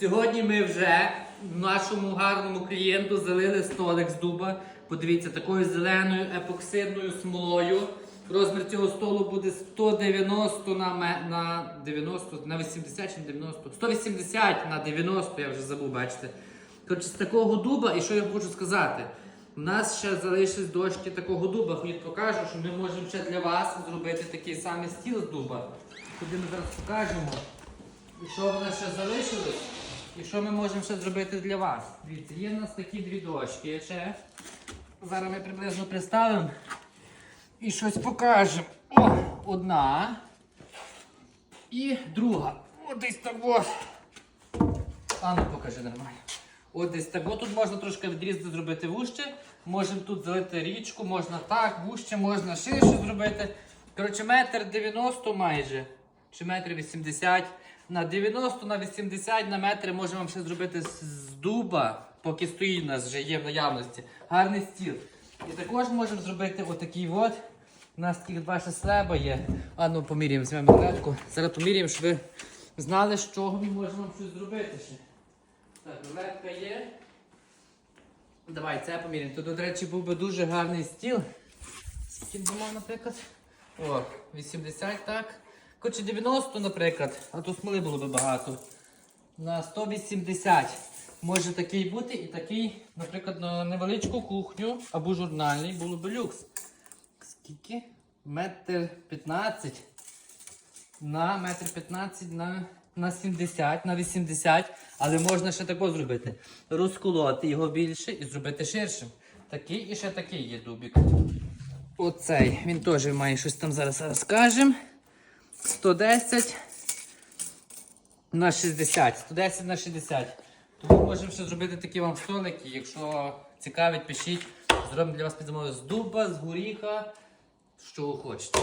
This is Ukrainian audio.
Сьогодні ми вже нашому гарному клієнту залили столик з дуба. Подивіться, такою зеленою епоксидною смолою. Розмір цього столу буде 190 на, на 90, на 80 чи на 90? 180 на 90, я вже забув, бачите. Коротше, з такого дуба, і що я хочу сказати? У нас ще залишились дошки такого дуба. Ходіть покажу, що ми можемо ще для вас зробити такий самий стіл з дуба. Тоді ми зараз покажемо. І що в нас ще залишилось? І що ми можемо ще зробити для вас? Дивіться, є в нас такі дві дошки ще. Зараз ми приблизно представимо і щось покажемо. О, одна. І друга. О, десь так ось. А ну покажи нормально. От десь так. От тут можна трошки відрізати, зробити вужче. Можемо тут залити річку, можна так, вужче, можна ширше зробити. Коротше, метр 90 майже. Чи метр 80. На 90, на 80 на метри можемо ще зробити з дуба, поки стоїть у нас вже є в наявності. Гарний стіл. І також можемо зробити отакий от. У нас таких два ще є. А ну поміряємо, візьмемо рулетку. Зараз поміряємо, щоб ви знали, з чого ми можемо щось зробити ще. Так, рулетка є. Давай це поміряємо. Тут, до речі, був би дуже гарний стіл. Скільки б мав, наприклад? О, 80, так. Коротше, 90, наприклад, а то смоли було би багато. На 180 може такий бути і такий, наприклад, на невеличку кухню або журнальний було би люкс. Скільки? Метр 15 на метр 15 на, на 70, на 80, але можна ще тако зробити. Розколоти його більше і зробити ширшим. Такий і ще такий є дубік. Оцей, він теж має щось там зараз розкажемо. 110 на 60. 110 на 60. Тому можемо ще зробити такі вам столики. Якщо цікавить, пишіть. Зробимо для вас підзамовлення з дуба, з горіха, що ви хочете.